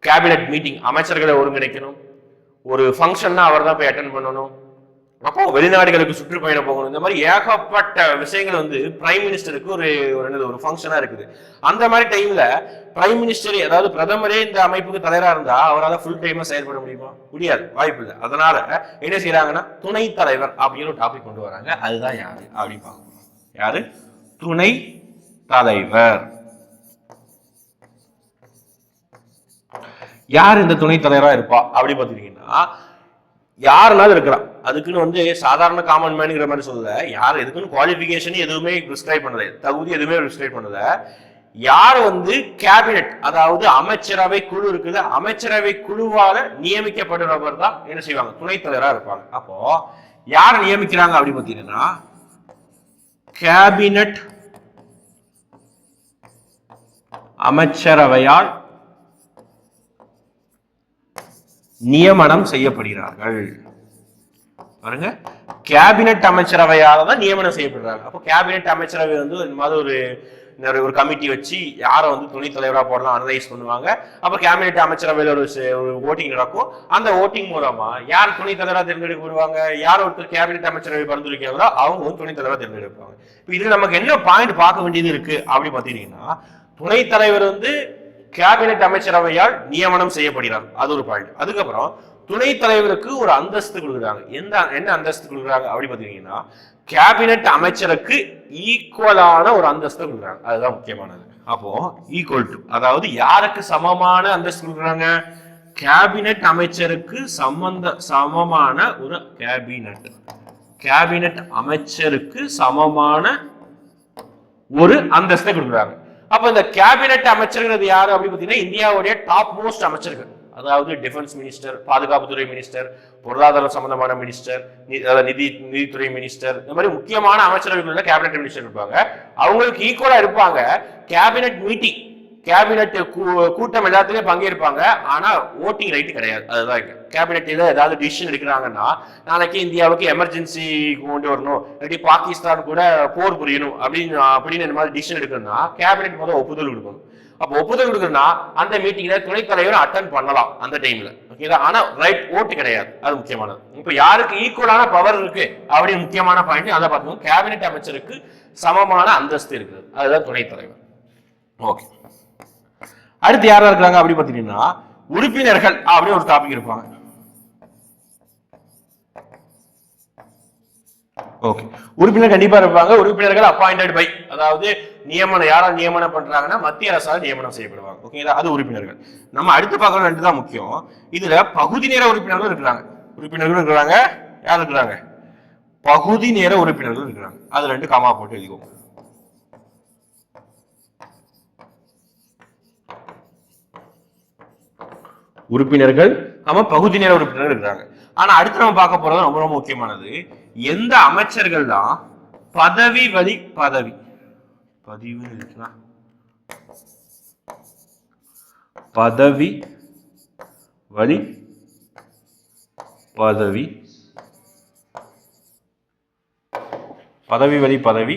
கேபினெட் மீட்டிங் அமைச்சர்களை ஒருங்கிணைக்கணும். ஒரு ஃபங்க்ஷன்னா அவர் தான் போய் அட்டன் பண்ணணும். அப்போ வெளிநாடுகளுக்கு சுற்றுப்பயணம் போகணும். இந்த மாதிரி ஏகப்பட்ட விஷயங்கள் வந்து பிரைம் மினிஸ்டருக்கு ஒரு ஒரு என்னது ஒரு ஃபங்க்ஷனாக இருக்குது. அந்த மாதிரி டைம்ல பிரைம் மினிஸ்டர் அதாவது பிரதமரே இந்த அமைப்புக்கு தலைவராக இருந்தா அவரால் ஃபுல் டைமா செயல்பட முடியுமா? முடியாது. வாய்ப்பு இல்லை. அதனால என்ன செய்யறாங்கன்னா துணை தலைவர் அப்படின்னு ஒரு டாபிக் கொண்டு வராங்க. அதுதான் யாரு அப்படின்னு பார்க்கணும். யாரு? துணை தலைவர். யார் இந்த துணை தலைவராக இருப்பா அப்படி பார்த்துட்டீங்கன்னா யாருனாலும் இருக்கலாம் அதுக்குன்னு வந்து சாதாரண காமன் மேனுங்கிற மாதிரி சொல்லல. யார் எதுக்குன்னு குவாலிஃபிகேஷன் எதுவுமே ப்ரிஸ்கிரைப் பண்ணல. தகுதி எதுவுமே ப்ரிஸ்கிரைப் பண்ணல. யார் வந்து கேபினெட் அதாவது அமைச்சரவை குழு இருக்குது அமைச்சரவை குழுவால நியமிக்கப்படுறவர் தான் என்ன செய்வாங்க? துணைத் தலைவராக இருப்பாங்க. அப்போ யார் நியமிக்கிறாங்க அப்படின்னு பார்த்தீங்கன்னா கேபினட் அமைச்சரவையால் நியமனம் செய்யப்படுகிறார்கள். பாருங்க. கேபினெட் அமைச்சரவையால தான் நியமனம் செய்யப்படுறாங்க. அப்போ கேபினெட் அமைச்சரவை வந்து இந்த மாதிரி ஒரு ஒரு- ஒரு கமிட்டி வச்சு யாரை வந்து துணைத் தலைவராக போடலாம் அனலைஸ் பண்ணுவாங்க. அப்போ கேபினெட் அமைச்சரவையில் ஒரு ஒரு ஓட்டிங் நடக்கும். அந்த ஓட்டிங் மூலமா யார் துணைத் தலைவராக தேர்ந்தெடுக்கப்படுவாங்க யார் ஒருத்தர் கேபினெட் அமைச்சரவை பரிந்துரைக்கிறாங்களோ அவங்க வந்து துணைத் தலைவராக தேர்ந்தெடுப்பாங்க. இப்போ இதுல நமக்கு என்ன பாயிண்ட் பார்க்க வேண்டியது இருக்கு? அப்படின்னு பார்த்தீங்கன்னா துணைத் தலைவர் வந்து கேபினெட் அமைச்சரவையால் நியமனம் செய்யப்படுகிறார். அது ஒரு பாயிண்ட் அதுக்கப்புறம் துணைத் தலைவருக்கு ஒரு அந்தஸ்து கொடுக்குறாங்க. எந்த என்ன அந்தஸ்து கொடுக்குறாங்க அப்படி பார்த்தீங்கன்னா கேபினெட் அமைச்சருக்கு ஈக்குவலான ஒரு அந்தஸ்து கொடுக்குறாங்க. அதுதான் முக்கியமானது. அப்போ ஈக்குவல் டு அதாவது யாருக்கு சமமான அந்தஸ்து கொடுக்குறாங்க? கேபினெட் அமைச்சருக்கு சம்பந்த சமமான ஒரு கேபினெட் கேபினெட் அமைச்சருக்கு சமமான ஒரு அந்தஸ்தை கொடுக்குறாங்க. அப்ப இந்த கேபினெட் அமைச்சர்கள் யாரு அப்படின்னு பார்த்தீங்கன்னா இந்தியாவுடைய டாப் மோஸ்ட் அமைச்சர்கள். அதாவது டிஃபென்ஸ் மினிஸ்டர் பாதுகாப்புத்துறை மினிஸ்டர் பொருளாதாரம் சம்பந்தமான மினிஸ்டர் நிதி நிதித்துறை மினிஸ்டர் இந்த மாதிரி முக்கியமான அமைச்சர்கள் கேபினெட் மினிஸ்டர் இருப்பாங்க. அவங்களுக்கு ஈக்குவலா இருப்பாங்க. கேபினெட் மீட்டிங் கேபினெட் கூட்டம் எல்லாத்துலயும் பங்கேற்பாங்க. ஆனா ஓட்டிங் ரைட் கிடையாது. அதுதான் இங்க. கேபினெட்ல ஏதாவது டிசிஷன் எடுக்கிறாங்கன்னா நாளைக்கு இந்தியாவுக்கு எமர்ஜென்சி கொண்டு வரணும். இல்லாட்டி பாகிஸ்தான் கூட போர் புரியணும். அப்படின்னு அப்படின்னு இந்த மாதிரி டிசிஷன் எடுக்கணும்னா கேபினெட் முதல் ஒப்புதல் கொடுக்கணும். அப்போ ஒப்புதல் கொடுக்குறதுனா அந்த மீட்டிங்ல துணைத் தலைவர் அட்டன் பண்ணலாம் அந்த டைம்ல ஓகேதா ஆனா ரைட் ஓட்டு கிடையாது. அது முக்கியமானது. இப்போ யாருக்கு ஈக்குவலான பவர் இருக்கு? அப்படின்னு முக்கியமான பாயிண்ட் அதை பார்த்தோம் கேபினெட் அமைச்சருக்கு சமமான அந்தஸ்து இருக்குது. அதுதான் துணைத் தலைவர். ஓகே அடுத்து யாரா இருக்கிறாங்க அப்படின்னு பார்த்தீங்கன்னா உறுப்பினர்கள் அப்படின்னு ஒரு டாபிக் இருப்பாங்க. ஓகே உறுப்பினர் கண்டிப்பா இருப்பாங்க. உறுப்பினர்கள் அப்பாயிண்டட் பை அதாவது நியமனம் யாரால் நியமனம் பண்றாங்கன்னா மத்திய அரசால் நியமனம் செய்யப்படுவாங்க. ஓகேங்களா அது உறுப்பினர்கள். நம்ம அடுத்து பார்க்கணும் ரெண்டு தான் முக்கியம். இதுல பகுதி நேர உறுப்பினர்களும் இருக்கிறாங்க. உறுப்பினர்களும் இருக்கிறாங்க. யார் இருக்கிறாங்க? பகுதி நேர உறுப்பினர்கள் இருக்கிறாங்க. அது ரெண்டு காமா போட்டு எழுதிக்கோங்க உறுப்பினர்கள்? ஆமா பகுதி நேர உறுப்பினர்கள் இருக்கிறாங்க ஆனா அடுத்து நம்ம பார்க்க போறது ரொம்ப ரொம்ப முக்கியமானது. எந்த அமைச்சர்கள் தான் பதவி வழி பதவி. பதிவு இருக்குன்னா பதவி வழி பதவி. பதவி வழி பதவி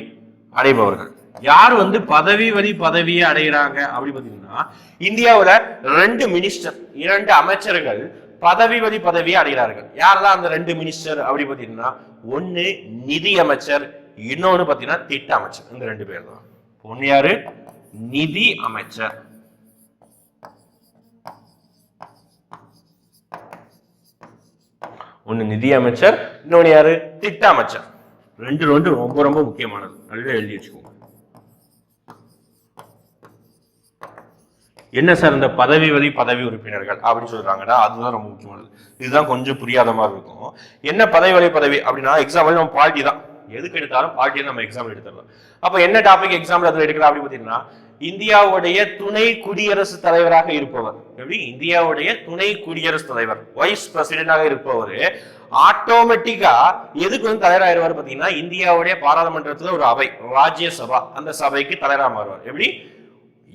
அடைபவர்கள். யார் வந்து பதவி வழி பதவியை அடைகிறாங்க? அப்படி பார்த்தீங்கன்னா இந்தியாவில் ரெண்டு மினிஸ்டர் இரண்டு அமைச்சர்கள் பதவி பதவியை அடைகிறார்கள். யாரெல்லாம் அந்த ரெண்டு மினிஸ்டர் அப்படி பார்த்தீங்கன்னா ஒண்ணு நிதி அமைச்சர் இன்னொன்னு பார்த்தீங்கன்னா திட்ட அமைச்சர். இந்த ரெண்டு பேர் தான் ஒன்று யாரு? நிதி அமைச்சர். ஒன்னு நிதி அமைச்சர் இன்னொன்னு யாரு? திட்ட அமைச்சர். ரெண்டு ரெண்டு ரொம்ப ரொம்ப முக்கியமானது. நல்லா எழுதி வச்சுக்கோங்க. என்ன சார் இந்த பதவி வழி பதவி உறுப்பினர்கள் அப்படின்னு சொல்றாங்கன்னா அதுதான் ரொம்ப முக்கியமானது. இதுதான் கொஞ்சம் புரியாத மாதிரி இருக்கும். என்ன பதவி வழி பதவி அப்படின்னா எக்ஸாம்பிள் நம்ம பால்ட்டி தான். எதுக்கு எடுத்தாலும் பால்ட்டி நம்ம எக்ஸாம் எடுத்துடலாம். அப்போ என்ன டாபிக் எக்ஸாம்பிள் அதில் எடுக்கலாம் அப்படின்னு பார்த்தீங்கன்னா இந்தியாவுடைய துணை குடியரசுத் தலைவராக இருப்பவர். எப்படி? இந்தியாவுடைய துணை குடியரசுத் தலைவர் வைஸ் பிரசிடென்டாக இருப்பவர் ஆட்டோமேட்டிக்கா எதுக்கு வந்து தலைவராயிருவார் பார்த்தீங்கன்னா இந்தியாவுடைய பாராளுமன்றத்தில் ஒரு அவை ராஜ்யசபா அந்த சபைக்கு தலைவராக மாறுவார். எப்படி?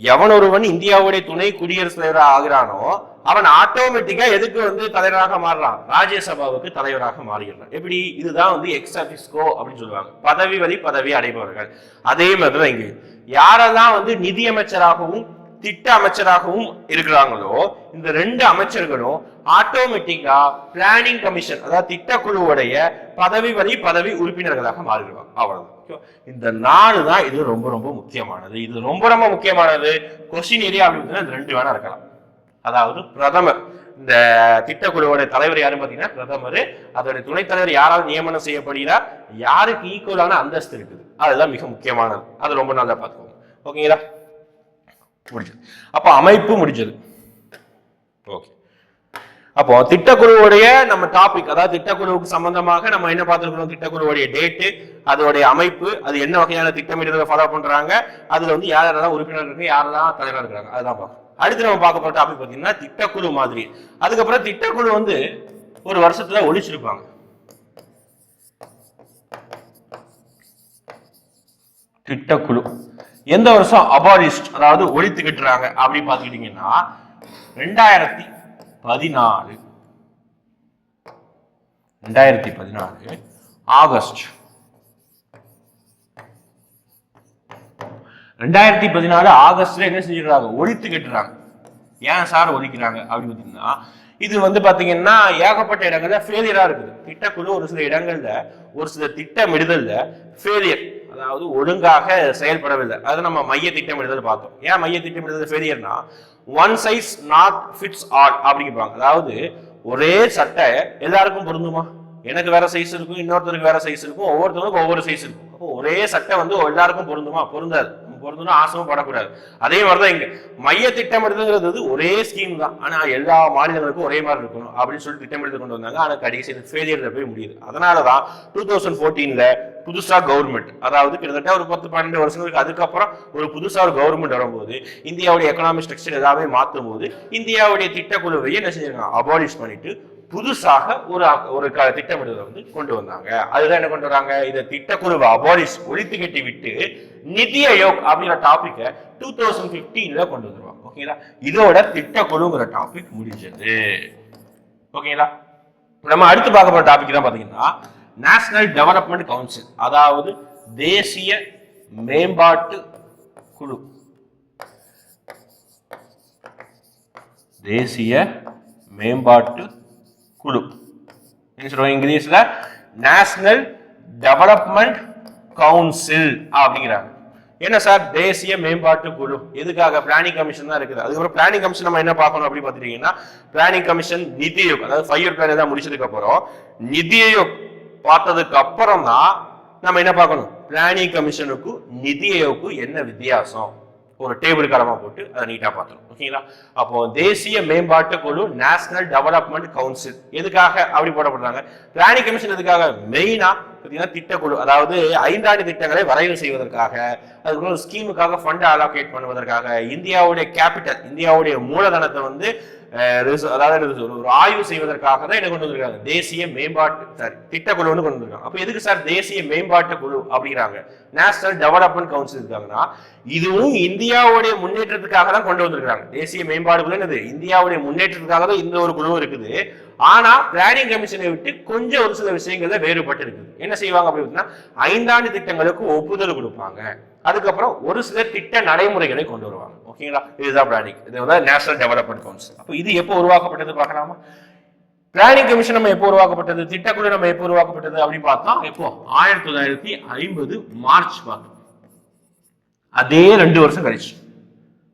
எவன் ஒருவன் இந்தியாவுடைய துணை குடியரசுத் தலைவராக ஆகிறானோ அவன் ஆட்டோமேட்டிக்கா எதுக்கு வந்து தலைவராக மாறுறான்? ராஜ்யசபாவுக்கு தலைவராக மாறிடுறான். எப்படி? இதுதான் வந்து எக்ஸாபிஸ்கோ அப்படின்னு சொல்லுவாங்க. பதவி வழி பதவி அடைபவர்கள். அதே மாதிரி தான் யாரெல்லாம் வந்து நிதி அமைச்சராகவும் திட்ட அமைச்சராகவும் இருக்கிறாங்களோ இந்த ரெண்டு அமைச்சர்களும் ஆட்டோமேட்டிக்கா பிளானிங் கமிஷன் அதாவது திட்டக்குழுவுடைய பதவி வழி பதவி உறுப்பினர்களாக மாறிடுவாங்க. அவ்வளவுதான். முக்கியம். இந்த நாலு தான் இது ரொம்ப ரொம்ப முக்கியமானது. இது ரொம்ப ரொம்ப முக்கியமானது. கொஸ்டின் ஏரியா அப்படின்னு இந்த ரெண்டு வேணா இருக்கலாம். அதாவது பிரதமர். இந்த திட்டக்குழுவோட தலைவர் யாருன்னு பார்த்தீங்கன்னா பிரதமர். அதோட துணைத் தலைவர் யாரால் நியமனம் செய்யப்படுகிறார்? யாருக்கு ஈக்குவலான அந்தஸ்து இருக்குது? அதுதான் மிக முக்கியமானது. அது ரொம்ப நல்லா பார்த்துக்கோங்க. ஓகேங்களா முடிஞ்சது. அப்போ அமைப்பு முடிஞ்சது. ஓகே அப்போ திட்டக்குழுவுடைய நம்ம டாபிக் அதாவது திட்டக்குழுவுக்கு சம்பந்தமாக நம்ம என்ன பார்த்துருக்கணும் திட்டக்குழுவுடைய டேட்டு அதோடைய அமைப்பு அது என்ன வகையான திட்டமிடுதலை ஃபாலோ பண்றாங்க? அதுல வந்து யார் யாரெல்லாம் உறுப்பினர் இருக்கு யாரெல்லாம் தலைவராக இருக்கிறாங்க அதுதான் பார்க்கணும் அடுத்து நம்ம பார்க்க போற டாபிக் பார்த்தீங்கன்னா திட்டக்குழு மாதிரி. அதுக்கப்புறம் திட்டக்குழு வந்து ஒரு வருஷத்துல ஒழிச்சிருப்பாங்க. திட்டக்குழு. எந்த வருஷம் அபாலிஸ்ட் அதாவது ஒழித்துக்கிட்டுறாங்க அப்படின்னு பார்த்துக்கிட்டீங்கன்னா ரெண்டாயிரத்தி பதினாலு. ரெண்டாயிரத்தி பதினாலு. ஆகஸ்ட். ரெண்டாயிரத்தி பதினாலு ஆகஸ்ட்ல என்ன செஞ்சிருக்காங்க ஒழித்து கட்டுறாங்க. ஏன் சார் ஒழிக்கிறாங்க அப்படின்னு பார்த்தீங்கன்னா இது வந்து பாத்தீங்கன்னா ஏகப்பட்ட இடங்கள்ல ஃபெயிலியரா இருக்குது. திட்டக்குழு ஒரு சில இடங்கள்ல ஒரு சில திட்டமிடுதல்ல ஃபெயிலியர் அதாவது ஒழுங்காக செயல்படவில்லை. அதை நம்ம மைய திட்டமிடுதல் பார்த்தோம். ஏன் மைய திட்டமிடுதல் ஃபெயிலியர்னா one size not fits all அப்படிங்கிறாங்க அதாவது ஒரே சட்டை எல்லாருக்கும் பொருந்துமா? எனக்கு வேற சைஸ் இருக்கும் இன்னொருத்தருக்கு வேற சைஸ் இருக்கும் ஒவ்வொருத்தருக்கும் ஒவ்வொரு சைஸ் இருக்கும். அப்போ ஒரே சட்டை வந்து எல்லாருக்கும் பொருந்துமா? பொருந்தாது. பொருந்தணும் ஆசமும் படக்கூடாது. அதே மாதிரிதான் இங்க மைய திட்டமிடுதுங்கிறது ஒரே ஸ்கீம் தான். ஆனா எல்லா மாநிலங்களுக்கும் ஒரே மாதிரி இருக்கணும் அப்படின்னு சொல்லி திட்டமிடுத்து கொண்டு வந்தாங்க. ஆனா கடைசி ஃபெயிலியர்ல போய் முடியுது. அதனாலதான் டூ தௌசண்ட் ஃபோர்டீன்ல புதுசா கவர்மெண்ட் அதாவது கிட்டத்தட்ட ஒரு பத்து பன்னெண்டு வருஷங்களுக்கு அதுக்கப்புறம் ஒரு புதுசா ஒரு கவர்மெண்ட் வரும்போது இந்தியாவுடைய எக்கனாமிக் ஸ்ட்ரக்சர் எல்லாமே மாற்றும் போது இந்தியாவுடைய திட்டக்குழுவையே என்ன செஞ்சிருக்காங்க? அபாலிஷ் பண்ணிட்டு புதுசாக ஒரு ஒரு க- திட்டமிடுதலை வந்து கொண்டு வந்தாங்க. அதுதான் என்ன கொண்டு வராங்க? இதை திட்டக்குழுவை அபாலிஷ் ஒழித்து கட்டி விட்டு நிதி ஆயோக் அப்படிங்கிற டாபிக்கை டூ தௌசண்ட் பிப்டீன்ல கொண்டு வந்துருவாங்க. ஓகேங்களா இதோட திட்டக்குழுங்கிற டாபிக் முடிஞ்சது. ஓகேங்களா நம்ம அடுத்து பார்க்க போற டாபிக் தான் பாத்தீங்கன்னா நேஷனல் டெவலப்மெண்ட் கவுன்சில் அதாவது தேசிய மேம்பாட்டு குழு. தேசிய மேம்பாட்டு குழு. என்ன சொல்லுவாங்க இங்கிலீஷ்ல? நேஷனல் டெவலப்மெண்ட் கவுன்சில் அப்படிங்கிறாங்க. என்ன சார்? தேசிய மேம்பாட்டு குழு. எதுக்காக? பிளானிங் கமிஷன் தான் இருக்குது. அதுக்கப்புறம் பிளானிங் கமிஷன் நம்ம என்ன பார்க்கணும் அப்படி பார்த்துட்டீங்கன்னா பிளானிங் கமிஷன் நிதி ஆயோக் அதாவது ஃபைவ் இயர் பிளான் தான் முடிச்சதுக்கு அப்புறம் நிதி ஆயோக் பார்த்ததுக்கு அப்புறம் தான் நம்ம என்ன பார்க்கணும்? பிளானிங் கமிஷனுக்கும் நிதி ஆயோக்கும் என்ன வித்தியாசம்? ஒரு டேபிள் கடமா போட்டு அதை நீட்டாக பார்த்துரும். ஓகேங்களா அப்போ தேசிய மேம்பாட்டு குழு நேஷனல் டெவலப்மெண்ட் கவுன்சில் எதுக்காக அப்படி போடப்படுறாங்க? பிளானிங் கமிஷன் எதுக்காக? மெயினா பார்த்தீங்கன்னா திட்டக்குழு அதாவது ஐந்தாண்டு திட்டங்களை வரைவு செய்வதற்காக அதுக்குள்ள ஒரு ஸ்கீமுக்காக ஃபண்ட் அலோகேட் பண்ணுவதற்காக இந்தியாவுடைய கேபிட்டல் இந்தியாவுடைய மூலதனத்தை வந்து அதாவது ஒரு ஆய்வு செய்வதற்காக தான் என்ன கொண்டு வந்திருக்காங்க. தேசிய மேம்பாட்டு சாரி திட்டக்குழு கொண்டு வந்திருக்காங்க. அப்ப எதுக்கு சார் தேசிய மேம்பாட்டு குழு அப்படிங்கிறாங்க? நேஷனல் டெவலப்மெண்ட் கவுன்சில் இருக்காங்கன்னா இதுவும் இந்தியாவுடைய முன்னேற்றத்துக்காக தான் கொண்டு வந்திருக்காங்க தேசிய மேம்பாடு குழு என்னது? இந்தியாவுடைய முன்னேற்றத்துக்காக தான் இந்த ஒரு குழு இருக்குது. ஆனா பிளானிங் கமிஷனை விட்டு கொஞ்சம் ஒரு சில விஷயங்கள்ல வேறுபட்டு இருக்குது என்ன செய்வாங்க அப்படின்னா ஐந்தாண்டு திட்டங்களுக்கு ஒப்புதல் கொடுப்பாங்க. அதுக்கப்புறம் ஒரு சில திட்ட நடைமுறைகளை கொண்டு வருவாங்க. ஓகேங்களா? இதுதான் பிளானிங் இது வந்து நேஷனல் டெவலப்மெண்ட் கவுன்சில் அப்போ இது எப்போ உருவாக்கப்பட்டது பார்க்கலாமா? பிளானிங் கமிஷன் நம்ம எப்போ உருவாக்கப்பட்டது? திட்டக்குழு நம்ம எப்போ உருவாக்கப்பட்டது அப்படின்னு பார்த்தா எப்போ? ஆயிரத்தி தொள்ளாயிரத்தி ஐம்பது மார்ச் மாதம் அதே ரெண்டு வருஷம் கழிச்சு.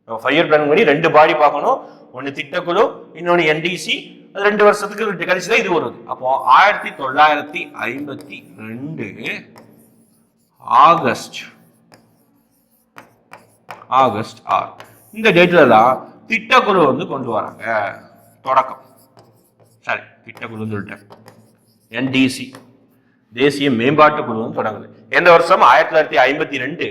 ஃபைவ் இயர் பிளான் பண்ணி ரெண்டு பாடி பார்க்கணும். ஒன்று திட்டக்குழு இன்னொன்று என்டிசி அது ரெண்டு வருஷத்துக்கு கழிச்சு தான் இது வருது. அப்போ ஆயிரத்தி தொள்ளாயிரத்தி ஐம்பத்தி ரெண்டு ஆகஸ்ட் ஆகஸ்ட் ஆறு. இந்த டேட்டில் தான் திட்டக்குழு வந்து கொண்டு வராங்க. தொடக்கம். சரி திட்டக்குழுன்னு சொல்லிட்டேன். என்டிசி தேசிய மேம்பாட்டு குழு வந்து தொடங்குது. எந்த வருஷம் ஆயிரத்தி தொள்ளாயிரத்தி ஐம்பத்தி ரெண்டு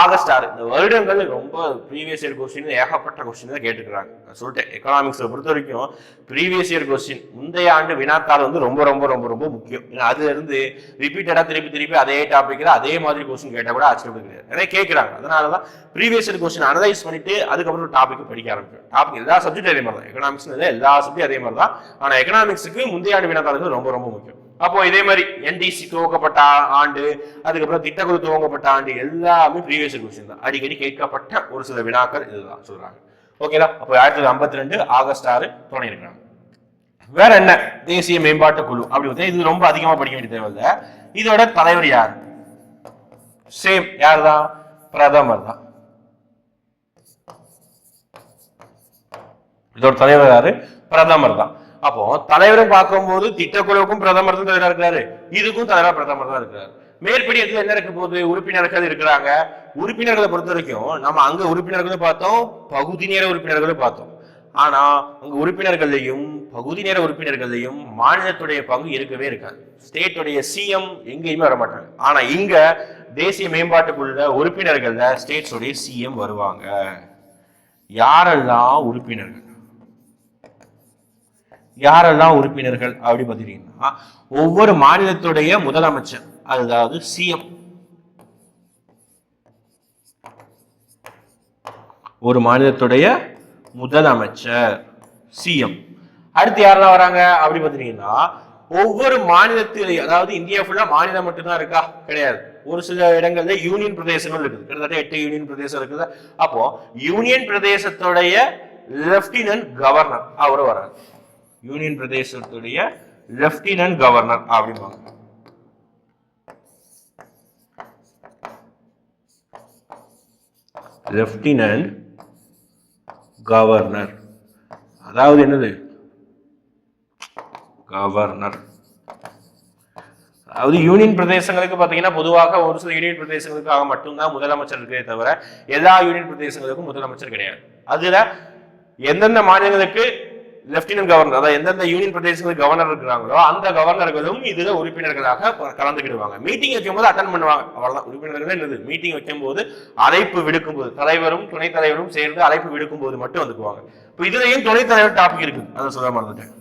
ஆகஸ்ட் ஆறு. இந்த வருடங்கள் ரொம்ப ப்ரீவியஸ் இயர் கொஸ்டின் ஏகப்பட்ட கொஸ்டின் தான் கேட்டுக்கிறாங்க. நான் சொல்லிட்டேன் எக்கனாமிக்ஸை பொறுத்த வரைக்கும் ப்ரீவியஸ் இயர் கொஸ்டின் முந்தைய ஆண்டு வினாத்தாள் வந்து ரொம்ப ரொம்ப ரொம்ப ரொம்ப முக்கியம். ஏன்னா அதுல இருந்து ரிப்பீட்டடா திருப்பி திருப்பி அதே டாபிக்ல அதே மாதிரி கொஸ்டின் கேட்டால் கூட ஆச்சரியம் கிடையாது ஏன்னா கேட்கறாங்க அதனால தான் ப்ரீவியஸ் இயர் கொஸ்டின் அனலைஸ் பண்ணிட்டு அதுக்கப்புறம் டாபிக் படிக்க ஆரம்பிக்கும் டாபிக் எல்லா சப்ஜெக்ட் அதே மாதிரி தான் எக்கனாமிக்ஸ் எல்லா சப்ஜெக்ட் அதே மாதிரி தான் ஆனா எக்கனாமிக்ஸுக்கு முந்தைய ஆண்டு வினாத்தாளுக்கு ரொம்ப ரொம்ப முக்கியம். அப்போ இதே மாதிரி என்டிசி துவக்கப்பட்ட ஆண்டு அதுக்கப்புறம் திட்டக்குழு துவங்கப்பட்ட ஆண்டு எல்லாமே ப்ரீவியஸ் கொஸ்டின் தான். அடிக்கடி கேட்கப்பட்ட ஒரு சில வினாக்கள் இதுதான் சொல்றாங்க. ஓகேதா அப்போ ஆயிரத்தி தொள்ளாயிரத்தி ஐம்பத்தி ரெண்டு ஆகஸ்ட் ஆறு தொடங்கியிருக்கிறாங்க வேற என்ன? தேசிய மேம்பாட்டு குழு. அப்படி இது ரொம்ப அதிகமா படிக்க வேண்டிய தேவையில்லை. இதோட தலைவர் யார்? சேம் யார் தான் பிரதமர் தான். இதோட தலைவர் யாரு? பிரதமர் தான். அப்போ தலைவரை பார்க்கும்போது திட்டக்குழுவுக்கும் பிரதமர் தான் தலைவரா இருக்கிறாரு இதுக்கும் தலைவரா பிரதமர் தான் இருக்கிறாரு மேற்படி இதுல என்ன இருக்க போகுது? உறுப்பினர்கள் இருக்கிறாங்க? உறுப்பினர்களை பொறுத்த வரைக்கும் நம்ம அங்க உறுப்பினர்களும் பார்த்தோம் பகுதி நேர உறுப்பினர்களும் பார்த்தோம். ஆனா அங்க உறுப்பினர்களையும் பகுதி நேர உறுப்பினர்களையும் மாநிலத்துடைய பங்கு இருக்கவே இருக்காது. ஸ்டேட்டுடைய சிஎம் எங்கேயுமே வர மாட்டாங்க ஆனா இங்க தேசிய மேம்பாட்டுக்குள்ள உறுப்பினர்கள்ல ஸ்டேட்ஸுடைய சிஎம் வருவாங்க. யாரெல்லாம் உறுப்பினர்கள்? யாரெல்லாம் உறுப்பினர்கள் அப்படி பார்த்தீங்கன்னா ஒவ்வொரு மாநிலத்துடைய முதலமைச்சர் அதாவது சிஎம் ஒரு மாநிலத்துடைய முதலமைச்சர் சிஎம் அடுத்து யாரெல்லாம் வராங்க? அப்படி பார்த்தீங்கன்னா ஒவ்வொரு மாநிலத்திலே அதாவது இந்தியா ஃபுல்லா மாநிலம் மட்டும்தான் இருக்கா? கிடையாது. ஒரு சில இடங்கள்ல யூனியன் பிரதேசங்கள் இருக்குது. கிட்டத்தட்ட எட்டு யூனியன் பிரதேசம் இருக்குது. அப்போ யூனியன் பிரதேசத்துடைய லெப்டினன்ட் கவர்னர் அவர் வராரு யூனியன் பிரதேசத்துடைய லெப்டினன்ட் கவர்னர் அப்படிம்பாங்க. Lieutenant governor. அதாவது என்னது? கவர்னர். அதாவது யூனியன் பிரதேசங்களுக்கு பார்த்தீங்கன்னா பொதுவாக ஒரு சில யூனியன் பிரதேசங்களுக்காக மட்டும்தான் முதலமைச்சர் இருக்கே தவிர எல்லா யூனியன் பிரதேசங்களுக்கும் முதலமைச்சர் கிடையாது. அதுல எந்தெந்த மாநிலங்களுக்கு லெப்டினன்ட் கவர்னர் அதாவது எந்தெந்த யூனியன் பிரதேசங்களுக்கு கவர்னர் இருக்கிறாங்களோ அந்த கவர்னர்களும் இதுல உறுப்பினர்களாக கலந்துக்கிடுவாங்க. மீட்டிங் வைக்கும் போது அட்டன் பண்ணுவாங்க. அவ்வளவுதான். உறுப்பினர்கள் என்னது? மீட்டிங் வைக்கும் போது அழைப்பு விடுக்கும் போது தலைவரும் துணைத் தலைவரும் சேர்ந்து அழைப்பு விடுக்கும் போது மட்டும் வந்துக்குவாங்க. இப்போ இதுலயும் துணைத் தலைவர் டாபிக் இருக்கு? அதை சொல்ல மறந்துட்டேன்.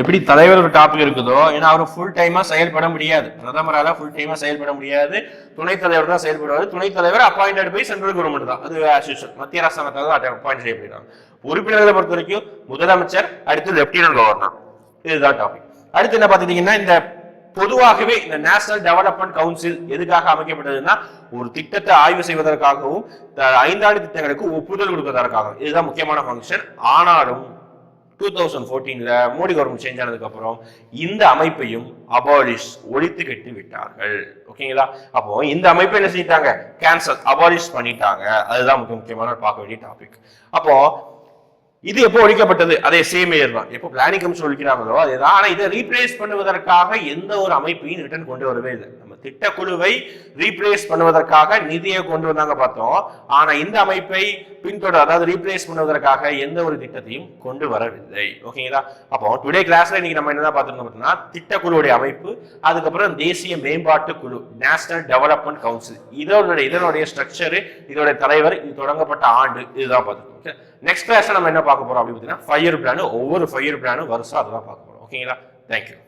எப்படி தலைவர் ஒரு டாபிக் இருக்குதோ ஏன்னா அவர் ஃபுல் டைமா செயல்பட முடியாது. பிரதமரால ஃபுல் டைமா செயல்பட முடியாது. துணைத் தலைவர் தான் செயல்படுவார். துணைத் தலைவர் அப்பாயிண்டட் பை சென்ட்ரல் கவர்மெண்ட் தான். அது மத்திய அரசாங்கத்தால் தான் அப்பாயிண்ட் செய்யப்படுறாங்க உறுப்பினர்களை பொறுத்த வரைக்கும் முதலமைச்சர் அடுத்து லெப்டினன்ட் கவர்னர். இதுதான் டாபிக் அடுத்து என்ன பார்த்துட்டீங்கன்னா இந்த பொதுவாகவே இந்த நேஷனல் டெவலப்மெண்ட் கவுன்சில் எதுக்காக அமைக்கப்பட்டதுன்னா ஒரு திட்டத்தை ஆய்வு செய்வதற்காகவும் ஐந்தாண்டு திட்டங்களுக்கு ஒப்புதல் கொடுப்பதற்காகவும். இதுதான் முக்கியமான ஃபங்க்ஷன் ஆனாலும் டூ தௌசண்ட் ஃபோர்டீன்ல மோடி கவர்மெண்ட் சேஞ்ச் ஆனதுக்கு அப்புறம் இந்த அமைப்பையும் அபாலிஷ் ஒழித்து கட்டி விட்டார்கள். ஓகேங்களா? அப்போ இந்த அமைப்பை என்ன செஞ்சிட்டாங்க கேன்சல் அபாலிஷ் பண்ணிட்டாங்க. அதுதான் முக்கிய முக்கியமான பார்க்க வேண்டிய டாபிக் அப்போ இது எப்போ ஒழிக்கப்பட்டது? அதே சேம் இயர் தான். எப்போ பிளானிங் கமிஷன் ஒழிக்கிறாங்களோ அதேதான். ஆனால் இதை ரீப்ளேஸ் பண்ணுவதற்காக எந்த ஒரு அமைப்பையும் ரிட்டர்ன் கொண்டு வரவே இல்லை. திட்டக்குழுவை ரீப்ளேஸ் பண்ணுவதற்காக நிதியை கொண்டு வந்தாங்க பார்த்தோம். ஆனா இந்த அமைப்பை பின்தொடர் அதாவது ரீப்ளேஸ் பண்ணுவதற்காக எந்த ஒரு திட்டத்தையும் கொண்டு வரவில்லை. ஓகேங்களா? அப்போ டுடே கிளாஸ்ல இன்னைக்கு நம்ம என்னதான் பார்த்துருக்கோம் பார்த்தீங்கன்னா திட்டக்குழுவுடைய அமைப்பு அதுக்கப்புறம் தேசிய மேம்பாட்டு குழு நேஷனல் டெவலப்மெண்ட் கவுன்சில் இதோட இதனுடைய ஸ்ட்ரக்சரு இதோட தலைவர் இது தொடங்கப்பட்ட ஆண்டு இதுதான் பார்த்துருக்கோம் நெக்ஸ்ட் கிளாஸ்ல நம்ம என்ன பார்க்க போறோம் அப்படின்னு பார்த்தீங்கன்னா ஃபயர் பிளான் ஒவ்வொரு ஃபயர் பிளானும் வருஷம் அதுதான் பார்க்க போறோம். ஓகேங்களா? தேங்க்யூ